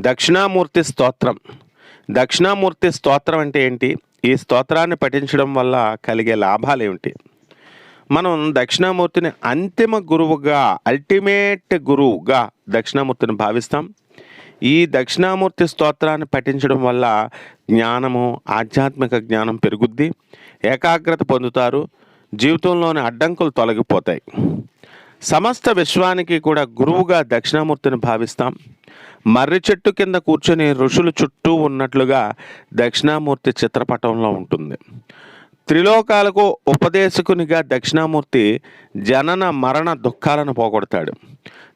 దక్షిణామూర్తి స్తోత్రం. దక్షిణామూర్తి స్తోత్రం అంటే ఏంటి? ఈ స్తోత్రాన్ని పఠించడం వల్ల కలిగే లాభాలు ఏమిటి మనం దక్షిణామూర్తిని అంతిమ గురువుగా అల్టిమేట్ గురువుగా దక్షిణామూర్తిని భావిస్తాం. ఈ దక్షిణామూర్తి స్తోత్రాన్ని పఠించడం వల్ల జ్ఞానము ఆధ్యాత్మిక జ్ఞానం పెరుగుద్ది ఏకాగ్రత పొందుతారు జీవితంలోని అడ్డంకులు తొలగిపోతాయి. సమస్త విశ్వానికి కూడా గురువుగా దక్షిణామూర్తిని భావిస్తాం. మర్రి చెట్టు కింద కూర్చొని ఋషులు చుట్టూ ఉన్నట్లుగా దక్షిణామూర్తి చిత్రపటంలో ఉంటుంది. త్రిలోకాలకు ఉపదేశకునిగా దక్షిణామూర్తి జనన మరణ దుఃఖాలను పోగొడతాడు.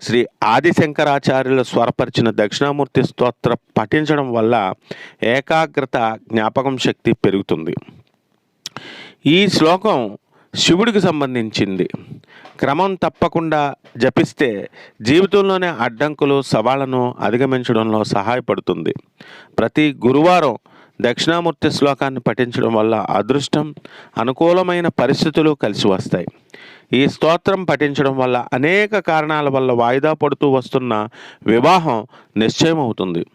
శ్రీ ఆదిశంకరాచార్యులు స్వరపరిచిన దక్షిణామూర్తి స్తోత్ర పఠించడం వల్ల ఏకాగ్రత జ్ఞాపకం శక్తి పెరుగుతుంది. ఈ శ్లోకం శివుడికి సంబంధించింది. క్రమం తప్పకుండా జపిస్తే జీవితంలోనే అడ్డంకులు సవాళ్ళను అధిగమించడంలో సహాయపడుతుంది. ప్రతి గురువారం దక్షిణామూర్తి శ్లోకాన్ని పఠించడం వల్ల అదృష్టం అనుకూలమైన పరిస్థితులు కలిసి వస్తాయి. ఈ స్తోత్రం పఠించడం వల్ల అనేక కారణాల వల్ల వాయిదా పడుతూ వస్తున్న వివాహం నిశ్చయమవుతుంది.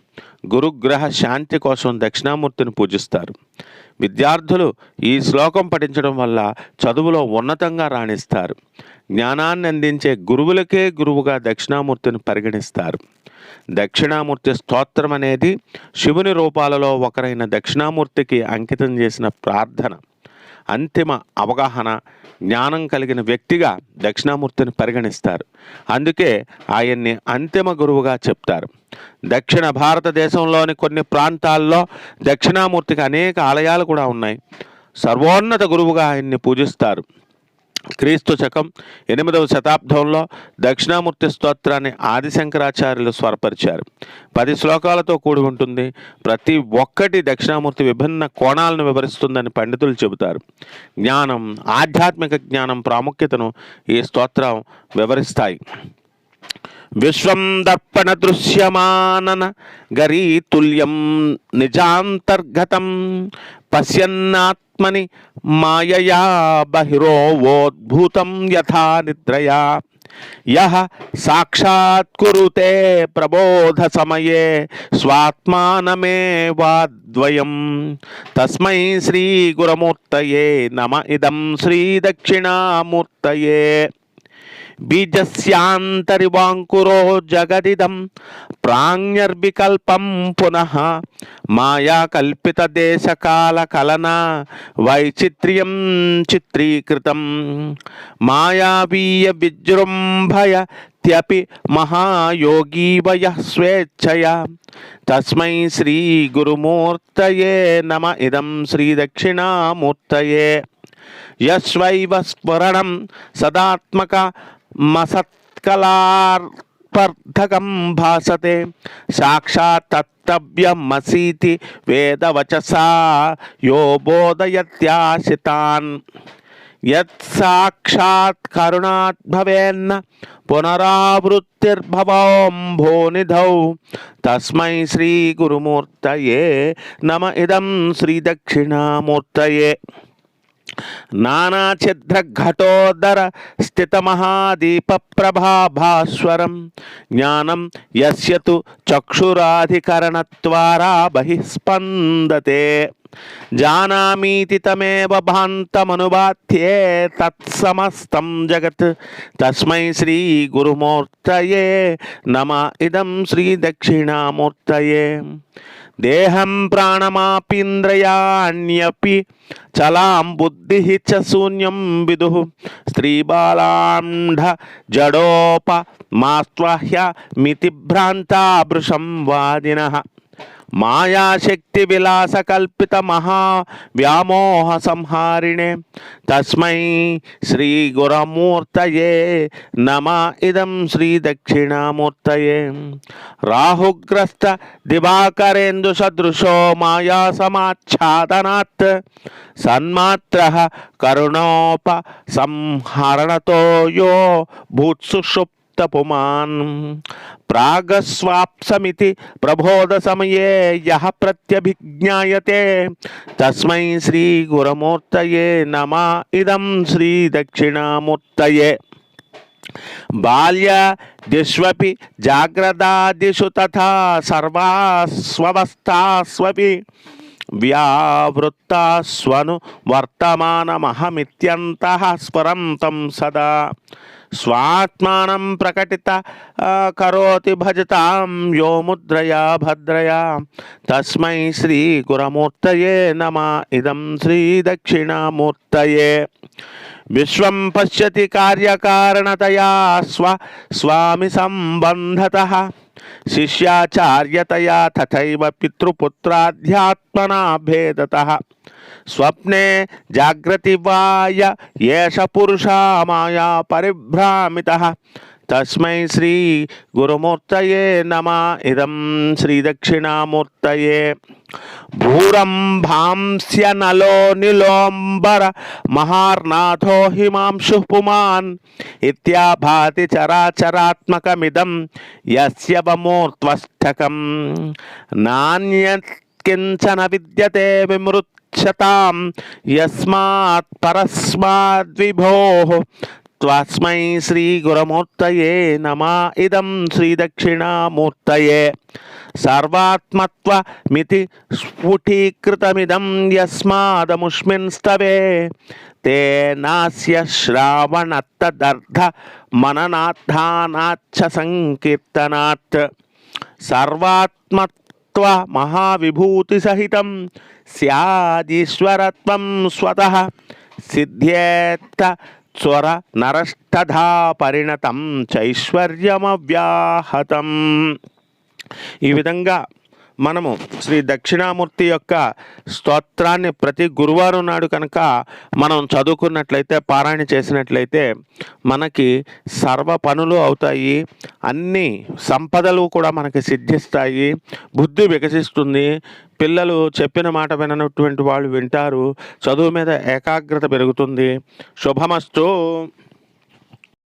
గురుగ్రహ శాంతి కోసం దక్షిణామూర్తిని పూజిస్తారు. విద్యార్థులు ఈ శ్లోకం పఠించడం వల్ల చదువులో ఉన్నతంగా రాణిస్తారు. జ్ఞానాన్ని అందించే గురువులకే గురువుగా దక్షిణామూర్తిని పరిగణిస్తారు. దక్షిణామూర్తి స్తోత్రం అనేది శివుని రూపాలలో ఒకరైన దక్షిణామూర్తికి అంకితం చేసిన ప్రార్థన. అంతిమ అవగాహన జ్ఞానం కలిగిన వ్యక్తిగా దక్షిణామూర్తిని పరిగణిస్తారు. అందుకే ఆయన్ని అంతిమ గురువుగా చెప్తారు. దక్షిణ భారతదేశంలోని కొన్ని ప్రాంతాల్లో దక్షిణామూర్తికి అనేక ఆలయాలు కూడా ఉన్నాయి. సర్వోన్నత గురువుగా ఆయన్ని పూజిస్తారు. క్రీస్తు శకం ఎనిమిదవ శతాబ్దంలో దక్షిణామూర్తి స్తోత్రాన్ని ఆదిశంకరాచార్యులు స్వరపరిచారు. పది శ్లోకాలతో కూడి ఉంటుంది. ప్రతి ఒక్కటి దక్షిణామూర్తి విభిన్న కోణాలను వివరిస్తుందని పండితులు చెబుతారు. జ్ఞానం ఆధ్యాత్మిక జ్ఞానం ప్రాముఖ్యతను ఈ స్తోత్రం వివరిస్తాయి. విశ్వం దర్పణ దృశ్యమానన గరీతుల్యం నిజాంతర్గతం పశ్యన్నాత్మని మాయయా బహిరోవోద్భూతం యథా నిద్రయా. యః సాక్షాత్కురుతే ప్రబోధ సమయే స్వాత్మానమేవాద్వయం. తస్మై శ్రీ గురమూర్తయే నమ ఇదం శ్రీ దక్షిణామూర్తయే బీజస్యాంతరివాంకురో జగదిదం ప్రాణ్యర్వికల్పం పునః మాయా కల్పిత దేశకాల కలన వైచిత్ర్యం చిత్రీకృతం మాయావీయ విజృంభయ త్యపి మహాయోగీవయ స్వేచ్ఛయా తస్మై శ్రీ గురుమూర్తయే నమ ఇదం శ్రీ దక్షిణామూర్తయే యస్వైవ స్ఫురణం సదాత్మక మసత్కలార్పర్ధకం భాసతే సాక్షాత్తవ్యమసీతి వేదవచసా యో బోధయత్యాశితాన్ యత్సాక్షాత్ కరుణాత్ భవేన్న పునరావృత్తిర్భవోంభోనిధౌ తస్మై శ్రీ గురుమూర్తయే నమ ఇదం శ్రీదక్షిణామూర్తయే నానాఛిద్రఘటోదర స్థితమహాదీప ప్రభాభాస్వరం జ్ఞానం యస్యతు చక్షురాధికరణద్వారా బహిస్పందతే జానామీతి తమేవ భాంతమనుబాధ్యే తత్సమస్తం జగత్ తస్మై శ్రీ గురుమూర్తయే నమ ఇదం శ్రీ దక్షిణామూర్తయే దేహం ప్రాణమాపీంద్రయాణ్యపి చలాం బుద్ధి చ శూన్యం విదు. స్త్రీబాలాంఢ జడోప మాస్త్వహ్య మితిభ్రాంతాభృశం వాదిన. మాయాశక్తి విలాస కల్పిత మహా వ్యామోహ సంహారిణే తస్మై శ్రీ గురమూర్తయే నమ ఇదం శ్రీ దక్షిణామూర్తయే రాహుగ్రస్త దివాకరేందు సదృశో మాయా సమాచ్ఛాదనాత్ సన్మాత్ర కరుణోప సంహరణతో యో భూత్సుషుప్త పుమాన్ ప్రాగస్వాప్సమితి ప్రబోధ సమయే యహ ప్రత్యభిజ్ఞాయతే తస్మై శ్రీ గురమూర్తయే నమ ఇదం శ్రీ దక్షిణామూర్తయే బాల్య దిష్వపి జాగ్రదాదిషు తథా సర్వాస్వస్థాస్వపి వ్యావృత్తాస్వను వర్తమానమహమిత్యంతః స్ఫురంతం సదా स्वात्मानं प्रकटित करोति भजतां यो मुद्रया भद्रया। तस्मै श्रीगुरमूर्तये नमः। इदं श्रीदक्षिणामूर्तये। विश्वं पश्यति कार्यकारणतया स्व स्वामी सम्बन्धतः शिष्याचार्यतया तथैव पितृपुत्राध्यात्मना भेदतः स्वप्ने जागृति वा एष पुरुषा माया परिभ्र భ్రామిత తస్మై శ్రీ గురుమూర్తయే నమ. ఇదం శ్రీ దక్షిణామూర్తయే. భూరంభాంస్య నలో నిలోంబర మహార్నాథో హిమాంశు పుమాన్. ఇత్యాభాతి చరాచరాత్మకమిదం యస్య వమూర్త్వస్థకం నాణ్యత్ కించన విద్యతే విమృచ్యతాం యస్మాత్ పరస్మాద్విభో తస్మై శ్రీ గురమూర్తయే నమ ఇదం శ్రీ దక్షిణామూర్తయే సర్వాత్మత్వమితి స్ఫుటీకృతమిదం యస్మాదముష్మిన్ స్తవే తేనాస్య శ్రావణత్తదర్థ మననార్థానాచ్చ సంకీర్తనాత్ స్వర నరష్టధా పరిణతం చైశ్వర్యమవ్యాహతం. ఈ విధంగా మనము శ్రీ దక్షిణామూర్తి యొక్క స్తోత్రాన్ని ప్రతి గురువారం నాడు కనుక మనం చదువుకున్నట్లయితే పారాయణ చేసినట్లయితే మనకి సర్వ పనులు అవుతాయి అన్ని సంపదలు కూడా మనకి సిద్ధిస్తాయి బుద్ధి వికసిస్తుంది. పిల్లలు చెప్పిన మాట విననటువంటి వాళ్ళు వింటారు చదువు మీద ఏకాగ్రత పెరుగుతుంది. శుభమస్తు.